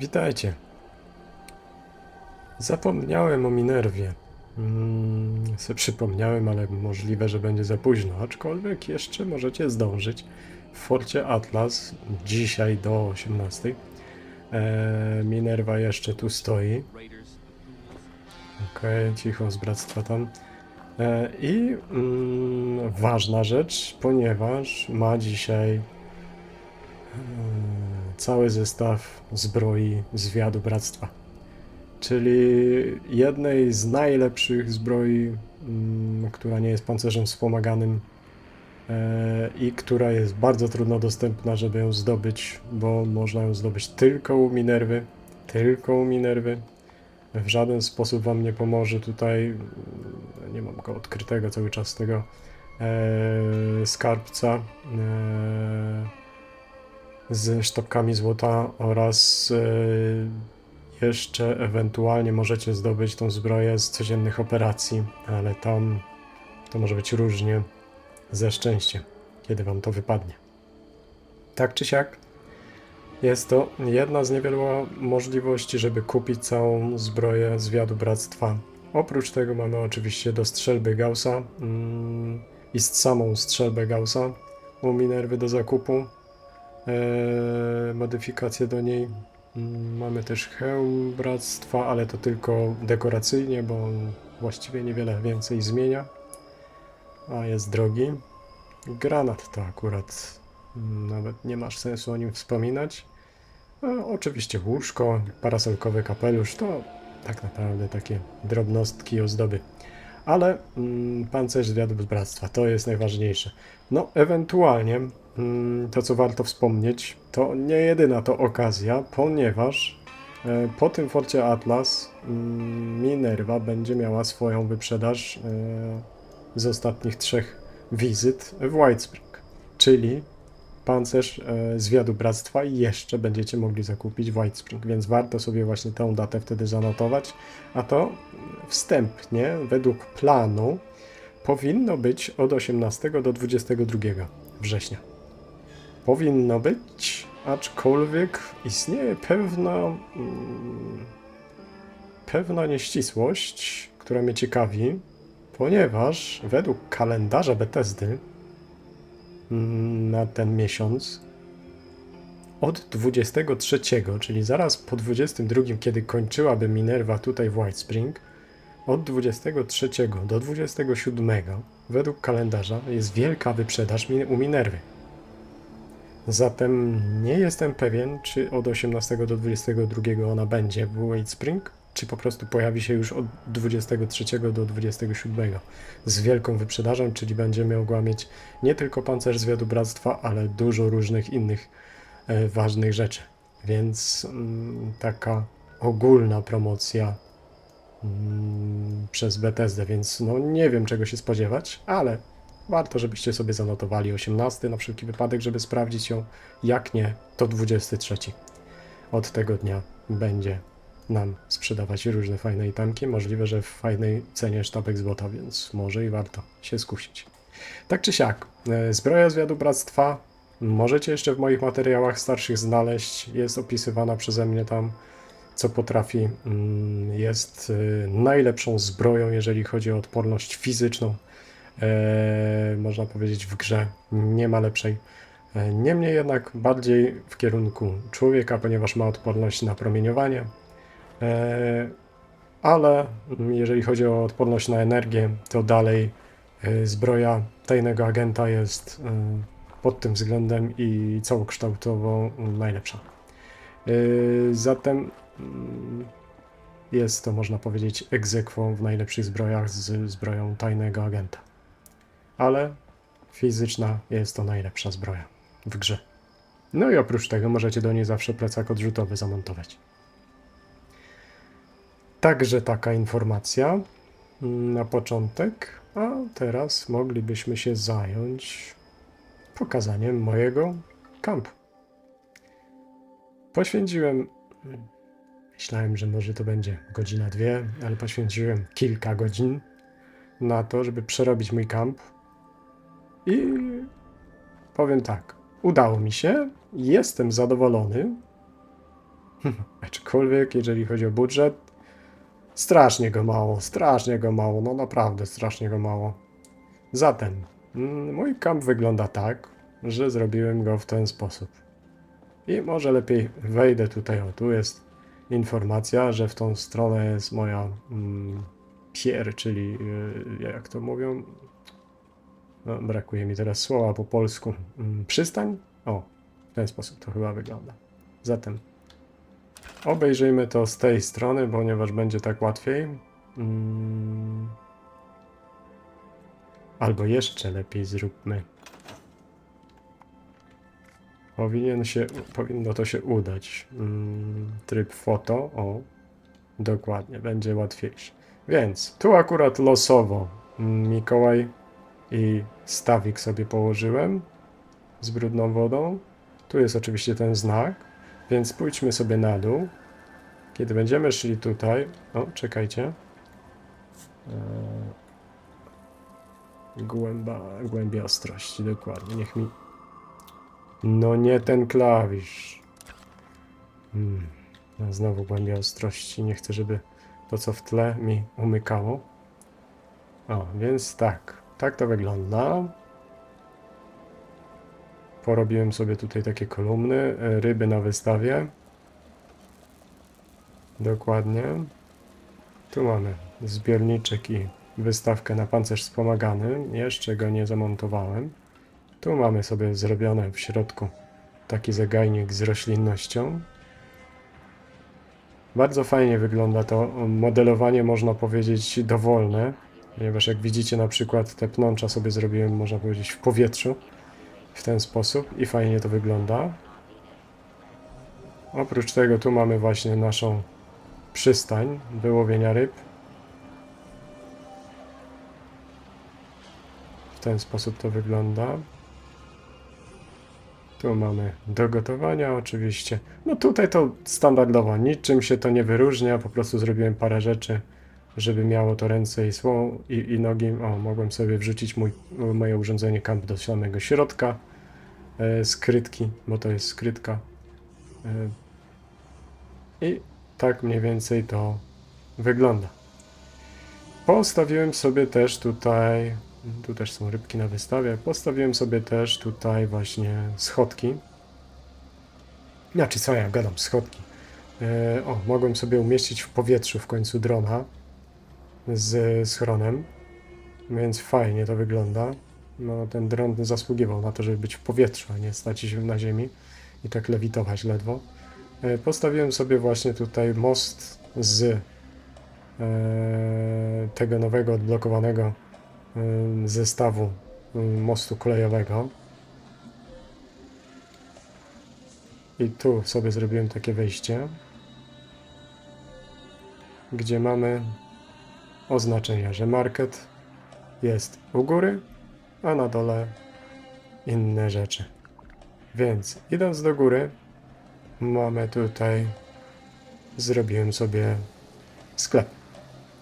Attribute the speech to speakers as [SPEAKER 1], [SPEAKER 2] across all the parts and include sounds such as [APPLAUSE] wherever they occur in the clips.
[SPEAKER 1] Witajcie. Zapomniałem o Minerwie. Mm, se przypomniałem, ale możliwe, że będzie za późno. Aczkolwiek jeszcze możecie zdążyć w Forcie Atlas dzisiaj do 18. E, Minerva jeszcze tu stoi. Okej, cicho z bractwa tam. E, I mm, ważna rzecz, ponieważ ma dzisiaj e, cały zestaw zbroi zwiadu bractwa. Czyli jednej z najlepszych zbroi, mm, która nie jest pancerzem wspomaganym e, i która jest bardzo trudno dostępna, żeby ją zdobyć, bo można ją zdobyć tylko u Minerwy. Tylko u Minerwy. W żaden sposób wam nie pomoże tutaj. mm, Nie mam go odkrytego cały czas tego e, skarbca. Z sztabkami złota oraz e, jeszcze ewentualnie możecie zdobyć tą zbroję z codziennych operacji, ale tam to może być różnie ze szczęściem, kiedy wam to wypadnie. Tak czy siak, jest to jedna z niewielu możliwości, żeby kupić całą zbroję zwiadu bractwa. Oprócz tego mamy oczywiście do strzelby Gaussa mm, i samą strzelbę Gaussa u Minerwy do zakupu modyfikacje do niej. Mm, Mamy też hełm bractwa, ale to tylko dekoracyjnie, bo on właściwie niewiele więcej zmienia. A jest drogi. Granat to akurat mm, nawet nie masz sensu o nim wspominać. A oczywiście łóżko, parasolkowy kapelusz to tak naprawdę takie drobnostki ozdoby. Ale mm, pancerz zwiadu bractwa to jest najważniejsze. No, ewentualnie to, co warto wspomnieć, to nie jedyna to okazja, ponieważ e, po tym Forcie Atlas mm, Minerva będzie miała swoją wyprzedaż e, z ostatnich trzech wizyt w Whitespring, czyli pancerz e, zwiadu bractwa jeszcze będziecie mogli zakupić w Whitespring, więc warto sobie właśnie tę datę wtedy zanotować, a to wstępnie, według planu, powinno być od 18 do 22 września. Powinno być, aczkolwiek istnieje pewna mm, pewna nieścisłość, która mnie ciekawi, ponieważ według kalendarza Bethesdy mm, na ten miesiąc od 23, czyli zaraz po 22, kiedy kończyłaby Minerva tutaj w Whitespring, od 23 do 27 według kalendarza jest wielka wyprzedaż u Minerwy. Zatem nie jestem pewien, czy od 18 do 22 ona będzie w Whitespring, czy po prostu pojawi się już od 23 do 27 z wielką wyprzedażą, czyli będzie mogła mieć nie tylko pancerz zwiadu bractwa, ale dużo różnych innych e, ważnych rzeczy. Więc mm, taka ogólna promocja mm, przez Bethesdę, więc no nie wiem czego się spodziewać, ale warto, żebyście sobie zanotowali 18 na wszelki wypadek, żeby sprawdzić ją. Jak nie, to 23. Od tego dnia będzie nam sprzedawać różne fajne itemki. Możliwe, że w fajnej cenie sztabek złota, więc może i warto się skusić. Tak czy siak, e, zbroja zwiadu bractwa możecie jeszcze w moich materiałach starszych znaleźć. Jest opisywana przeze mnie tam, co potrafi. Mm, Jest e, najlepszą zbroją, jeżeli chodzi o odporność fizyczną. E, można powiedzieć w grze nie ma lepszej. E, Niemniej jednak bardziej w kierunku człowieka, ponieważ ma odporność na promieniowanie. E, Ale jeżeli chodzi o odporność na energię, to dalej zbroja tajnego agenta jest pod tym względem i całokształtowo najlepsza. Zatem mm, jest to, można powiedzieć, egzekwą w najlepszych zbrojach z zbroją tajnego agenta. Ale fizyczna jest to najlepsza zbroja w grze. No i oprócz tego możecie do niej zawsze plecak odrzutowy zamontować. Także taka informacja na początek, a teraz moglibyśmy się zająć pokazaniem mojego kampu. Poświęciłem, myślałem, że może to będzie godzina, dwie, ale poświęciłem kilka godzin na to, żeby przerobić mój kamp. I powiem tak, udało mi się, jestem zadowolony. [LAUGHS] Aczkolwiek, jeżeli chodzi o budżet, strasznie go mało, strasznie go mało, no naprawdę strasznie go mało. Zatem, mm, mój kamp wygląda tak, że zrobiłem go w ten sposób. I może lepiej wejdę tutaj, o tu jest informacja, że w tą stronę jest moja mm, pier, czyli y, jak to mówią, no, brakuje mi teraz słowa po polsku, mm, przystań? O, w ten sposób to chyba wygląda. Zatem obejrzyjmy to z tej strony, ponieważ będzie tak łatwiej. Mm. Albo jeszcze lepiej zróbmy. Powinien się, powinno to się udać. Mm, tryb foto, o, dokładnie, będzie łatwiejszy. Więc tu akurat losowo Mikołaj i stawik sobie położyłem z brudną wodą. Tu jest oczywiście ten znak, więc pójdźmy sobie na dół. Kiedy będziemy szli tutaj, o, czekajcie. Eee, głęba, głębia ostrości, dokładnie, niech mi no nie ten klawisz. Hmm. No znowu głębia ostrości. Nie chcę, żeby to, co w tle mi umykało. O, więc tak. Tak to wygląda. Porobiłem sobie tutaj takie kolumny. e, Ryby na wystawie. Dokładnie. Tu mamy zbiorniczek i wystawkę na pancerz wspomagany. Jeszcze go nie zamontowałem. Tu mamy sobie zrobione w środku taki zagajnik z roślinnością. Bardzo fajnie wygląda to modelowanie, można powiedzieć, dowolne, ponieważ jak widzicie na przykład te pnącza sobie zrobiłem, można powiedzieć, w powietrzu w ten sposób i fajnie to wygląda. Oprócz tego tu mamy właśnie naszą przystań do łowienia ryb. W ten sposób to wygląda. Tu mamy do gotowania oczywiście. No tutaj to standardowo, niczym się to nie wyróżnia, po prostu zrobiłem parę rzeczy, żeby miało to ręce i, sło, i, i nogi. O, mogłem sobie wrzucić mój, moje urządzenie kamp do samego środka e, skrytki, bo to jest skrytka. E, I tak mniej więcej to wygląda. Postawiłem sobie też tutaj tu też są rybki na wystawie. Postawiłem sobie też tutaj właśnie schodki. Znaczy co ja gadam, schodki. E, o, mogłem sobie umieścić w powietrzu w końcu drona z schronem, więc fajnie to wygląda. No, ten dron zasługiwał na to, żeby być w powietrzu, a nie stać się na ziemi i tak lewitować ledwo. E, postawiłem sobie właśnie tutaj most z e, tego nowego odblokowanego y, zestawu mostu kolejowego. I tu sobie zrobiłem takie wejście, gdzie mamy oznaczenia, że market jest u góry, a na dole inne rzeczy. Więc idąc do góry, mamy tutaj, zrobiłem sobie sklep.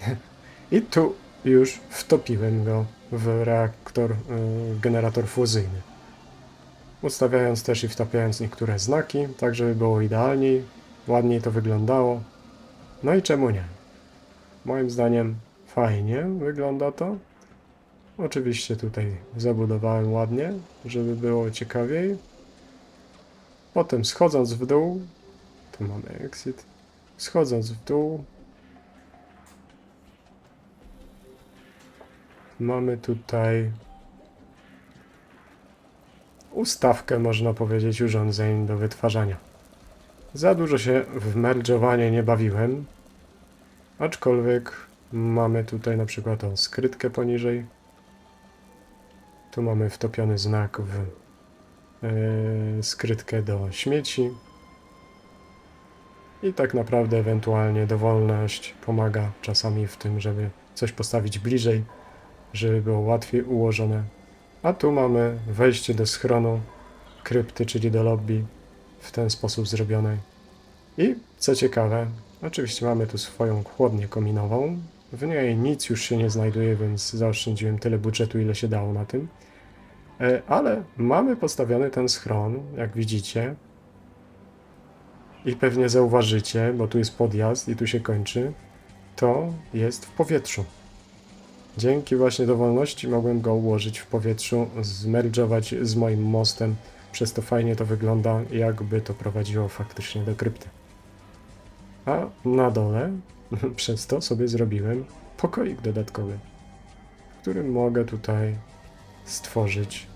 [SPEAKER 1] [LAUGHS] I tu już wtopiłem go w reaktor, y, generator fuzyjny. Ustawiając też i wtapiając niektóre znaki, tak żeby było idealniej, ładniej to wyglądało. No i czemu nie? Moim zdaniem fajnie wygląda to. Oczywiście tutaj zabudowałem ładnie, żeby było ciekawiej. Potem schodząc w dół, tu mamy exit, schodząc w dół, mamy tutaj ustawkę, można powiedzieć, urządzeń do wytwarzania. Za dużo się w merge'owanie nie bawiłem, aczkolwiek mamy tutaj na przykład tą skrytkę poniżej. Tu mamy wtopiony znak w yy, skrytkę do śmieci. I tak naprawdę ewentualnie dowolność pomaga czasami w tym, żeby coś postawić bliżej żeby było łatwiej ułożone. A tu mamy wejście do schronu krypty, czyli do lobby w ten sposób zrobione. I co ciekawe, oczywiście mamy tu swoją chłodnię kominową. W niej nic już się nie znajduje, więc zaoszczędziłem tyle budżetu, ile się dało na tym. E, Ale mamy postawiony ten schron, jak widzicie. i pewnie zauważycie, bo tu jest podjazd i tu się kończy, to jest w powietrzu. Dzięki właśnie dowolności mogłem go ułożyć w powietrzu, zmerdżować z moim mostem, przez to fajnie to wygląda, jakby to prowadziło faktycznie do krypty. A na dole [LAUGHS] przez to sobie zrobiłem pokoik dodatkowy, w którym mogę tutaj stworzyć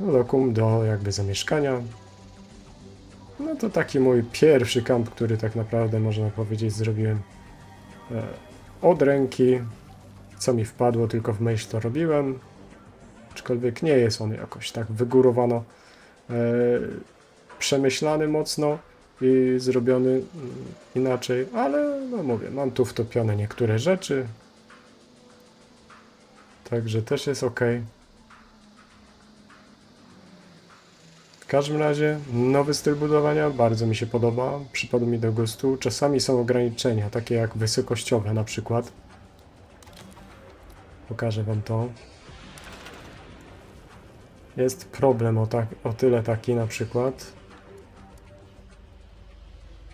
[SPEAKER 1] lokum do jakby zamieszkania. No to taki mój pierwszy kamp, który tak naprawdę można powiedzieć zrobiłem e, od ręki. Co mi wpadło, tylko w myśl to robiłem. Aczkolwiek nie jest on jakoś tak wygórowano e, przemyślany mocno i zrobiony mm, inaczej, ale no mówię, mam tu wtopione niektóre rzeczy. Także też jest ok. W każdym razie nowy styl budowania bardzo mi się podoba, przypadł mi do gustu. Czasami są ograniczenia, takie jak wysokościowe na przykład. Pokażę wam to. Jest problem o, tak, o tyle taki na przykład,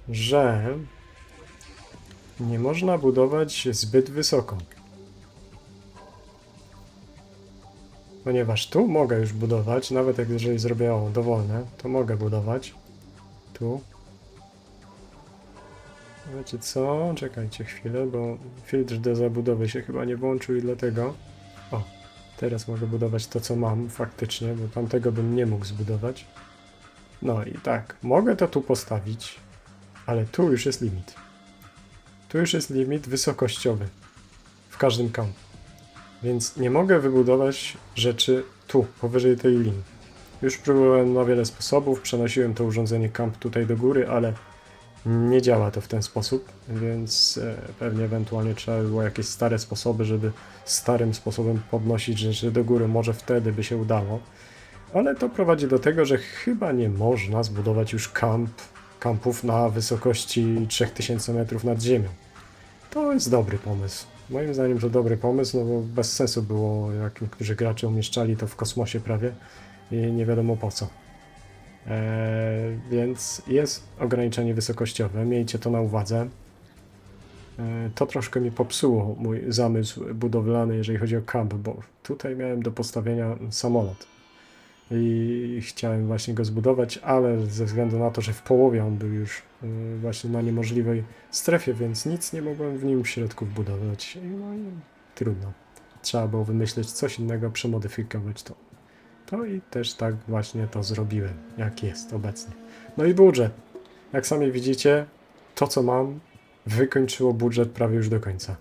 [SPEAKER 1] że nie można budować zbyt wysoko. Ponieważ tu mogę już budować, nawet jak jeżeli zrobię o, dowolne, to mogę budować. Tu. Wiecie co? Czekajcie chwilę, bo filtr do zabudowy się chyba nie włączył i dlatego... O, teraz mogę budować to, co mam faktycznie, bo tamtego bym nie mógł zbudować. No i tak, mogę to tu postawić, ale tu już jest limit. Tu już jest limit wysokościowy w każdym kampie. Więc nie mogę wybudować rzeczy tu, powyżej tej linii. Już próbowałem na wiele sposobów, przenosiłem to urządzenie kamp tutaj do góry, ale nie działa to w ten sposób, więc e, pewnie ewentualnie trzeba by było jakieś stare sposoby, żeby starym sposobem podnosić rzeczy do góry. Może wtedy by się udało. Ale to prowadzi do tego, że chyba nie można zbudować już kamp, kampów na wysokości 3000 metrów nad ziemią. To jest dobry pomysł. Moim zdaniem to dobry pomysł, no bo bez sensu było, jak niektórzy gracze umieszczali to w kosmosie prawie i nie wiadomo po co. Eee, więc jest ograniczenie wysokościowe, miejcie to na uwadze. Eee, to troszkę mi popsuło mój zamysł budowlany, jeżeli chodzi o kamp, bo tutaj miałem do postawienia samolot i chciałem właśnie go zbudować, ale ze względu na to, że w połowie on był już y, właśnie na niemożliwej strefie, więc nic nie mogłem w nim w środku wbudować. I No i trudno. Trzeba było wymyśleć coś innego, przemodyfikować to. To i też tak właśnie to zrobiłem, jak jest obecnie. No i budżet. Jak sami widzicie, to co mam wykończyło budżet prawie już do końca.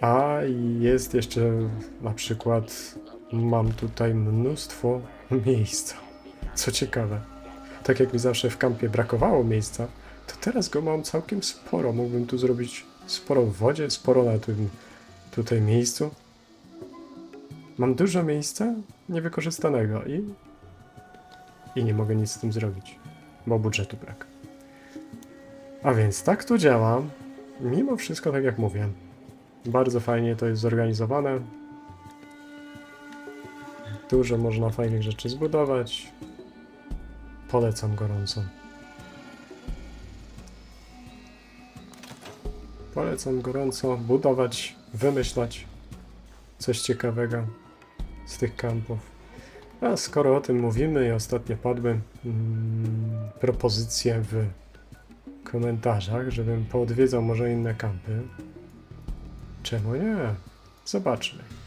[SPEAKER 1] A jest jeszcze na przykład Mam tutaj mnóstwo miejsca. Co ciekawe, tak jak mi zawsze w kampie brakowało miejsca, to teraz go mam całkiem sporo. Mógłbym tu zrobić sporo w wodzie, sporo na tym tutaj miejscu. Mam dużo miejsca niewykorzystanego i, i nie mogę nic z tym zrobić, bo budżetu brak. A więc tak to działa. Mimo wszystko, tak jak mówię, bardzo fajnie to jest zorganizowane. Dużo można fajnych rzeczy zbudować. Polecam gorąco. Polecam gorąco budować, wymyślać coś ciekawego z tych kampów. A skoro o tym mówimy i ostatnio padły mm, propozycje w komentarzach, żebym poodwiedzał może inne kampy. Czemu nie? Zobaczmy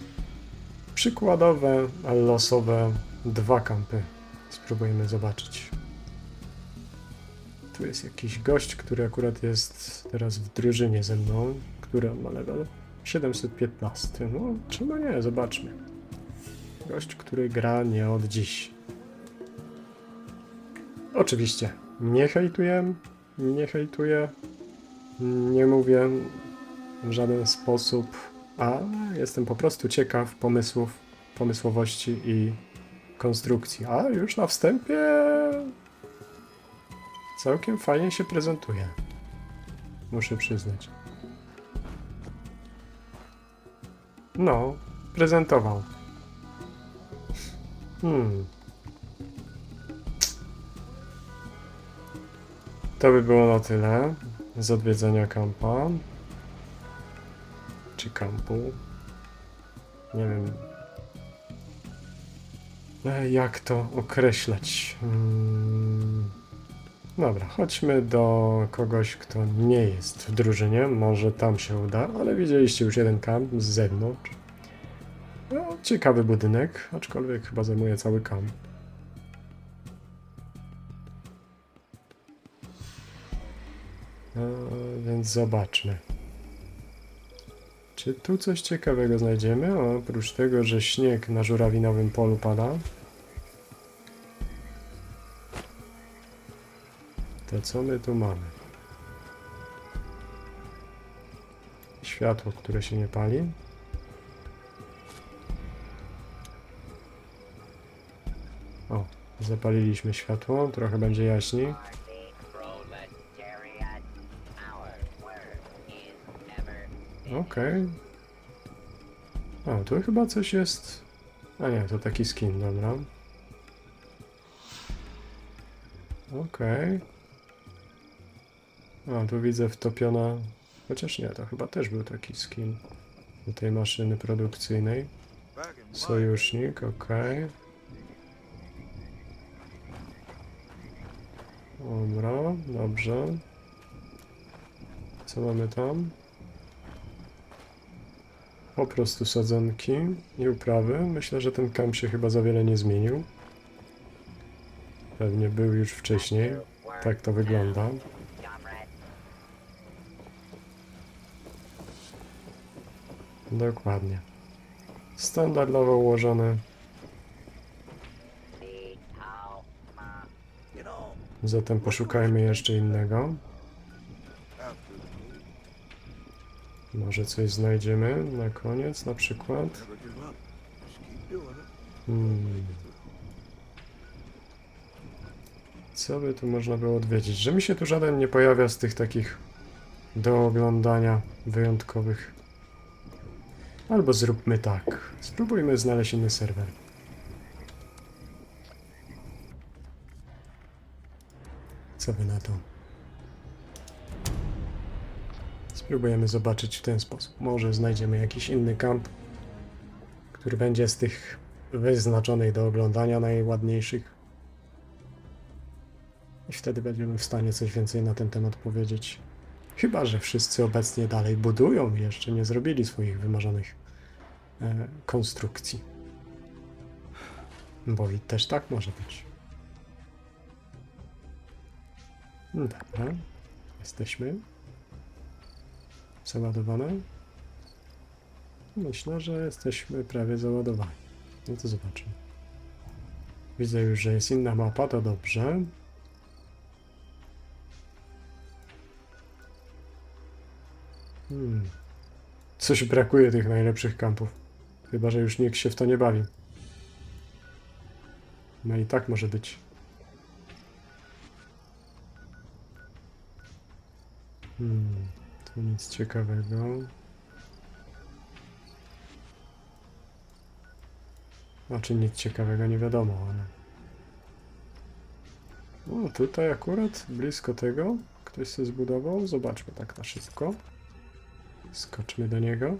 [SPEAKER 1] przykładowe, losowe dwa kampy. Spróbujemy zobaczyć. Tu jest jakiś gość, który akurat jest teraz w drużynie ze mną. Który on ma level? 715. No, czemu nie? Zobaczmy. Gość, który gra nie od dziś. Oczywiście, nie hejtuję, nie hejtuję, nie mówię w żaden sposób a jestem po prostu ciekaw pomysłów, pomysłowości i konstrukcji. A już na wstępie całkiem fajnie się prezentuje. Muszę przyznać. No, prezentował. Hmm. To by było na tyle z odwiedzenia kampa. Czy kampu. Nie wiem. E, Jak to określać? Mm, Dobra, chodźmy do kogoś, kto nie jest w drużynie. Może tam się uda, ale widzieliście już jeden kamp z zewnątrz. No, ciekawy budynek, aczkolwiek chyba zajmuje cały kamp. E, więc zobaczmy. Czy tu coś ciekawego znajdziemy? O, oprócz tego, że śnieg na żurawinowym polu pada. To co my tu mamy? Światło, które się nie pali. O, zapaliliśmy światło, trochę będzie jaśniej. Okej. O, tu chyba coś jest. A nie, to taki skin, dobra. Okej. A, tu widzę wtopiona. Chociaż nie, to chyba też był taki skin do tej maszyny produkcyjnej. Sojusznik, okej. Dobra, dobrze. Co mamy tam? Po prostu sadzonki i uprawy. Myślę, że ten kamp się chyba za wiele nie zmienił. Pewnie był już wcześniej. Tak to wygląda. Dokładnie. Standardowo
[SPEAKER 2] know,
[SPEAKER 1] Zatem poszukajmy jeszcze innego. Może coś znajdziemy na koniec na przykład. Hmm. Co by tu można było odwiedzić? Że mi się tu żaden nie pojawia z tych takich do oglądania wyjątkowych. Albo zróbmy tak. Spróbujmy znaleźć inny serwer. Co by na to? Spróbujemy zobaczyć w ten sposób. Może znajdziemy jakiś inny kamp, który będzie z tych wyznaczonych do oglądania najładniejszych. I wtedy będziemy w stanie coś więcej na ten temat powiedzieć. Chyba, że wszyscy obecnie dalej budują jeszcze nie zrobili swoich wymarzonych e, konstrukcji. Bo i też tak może być. Dobra. Jesteśmy. Załadowane. Myślę, że jesteśmy prawie załadowani. No to zobaczymy. Widzę już, że jest inna mapa, to dobrze. Hmm. Coś brakuje tych najlepszych kampów. Chyba, że już nikt się w to nie bawi. No i tak może być. Hmm. Tu nic ciekawego. Znaczy nic ciekawego nie wiadomo, ale... O, tutaj akurat blisko tego ktoś się zbudował. Zobaczmy tak na szybko. Skoczmy do niego.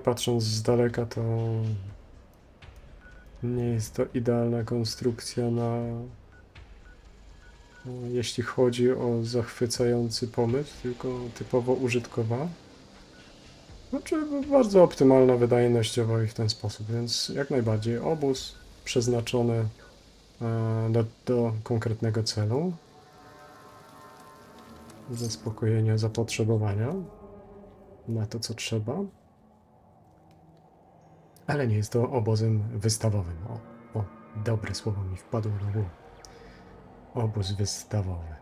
[SPEAKER 1] Patrząc z daleka to nie jest to idealna konstrukcja na no, jeśli chodzi o zachwycający pomysł, tylko typowo użytkowa. Znaczy bardzo optymalna wydajnościowo i w ten sposób, więc jak najbardziej obóz przeznaczony e, do, do konkretnego celu. Zaspokojenia zapotrzebowania na to, co trzeba. Ale nie jest to obozem wystawowym. O, o dobre słowo mi wpadło do głowy. Obóz wystawowy.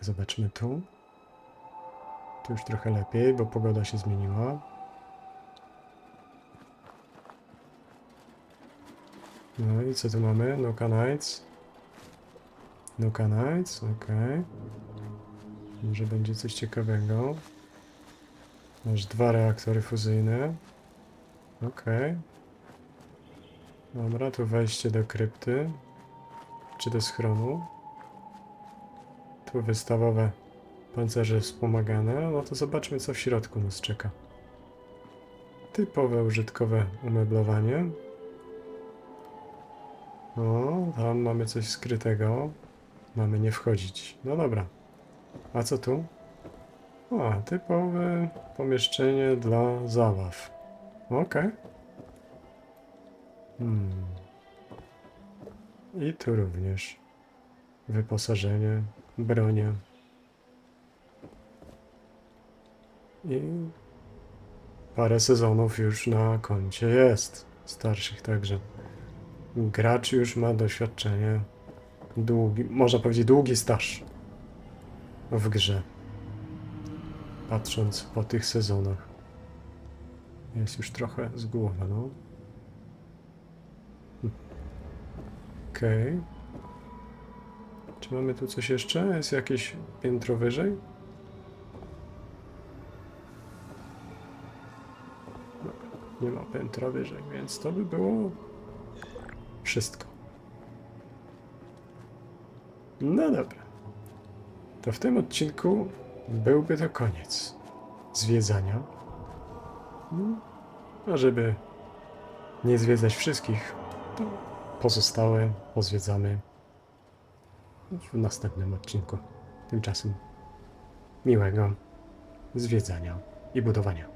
[SPEAKER 1] Zobaczmy tu. Tu już trochę lepiej, bo pogoda się zmieniła. No i co tu mamy? Nuka Knights. Nuka Knights, okej. Może będzie coś ciekawego. Masz dwa reaktory fuzyjne. Okej. Dobra, tu wejście do krypty. Czy do schronu. Tu wystawowe pancerze wspomagane. No to zobaczmy, co w środku nas czeka. Typowe użytkowe umeblowanie. O, tam mamy coś skrytego. Mamy nie wchodzić. No dobra. A co tu? O, typowe pomieszczenie dla zabaw. Okej. Hmm. I tu również. Wyposażenie, bronie. I parę sezonów już na koncie jest. Starszych także. Gracz już ma doświadczenie. Długi, można powiedzieć, długi staż w grze. Patrząc po tych sezonach. Jest już trochę z głowy, no. Okej. Czy mamy tu coś jeszcze? Jest jakieś piętro wyżej? Dobra, nie ma piętra wyżej, więc to by było wszystko. No dobra. To w tym odcinku byłby to koniec zwiedzania. Mm, A żeby nie zwiedzać wszystkich, to pozostałe pozwiedzamy w następnym odcinku. Tymczasem miłego zwiedzania i budowania.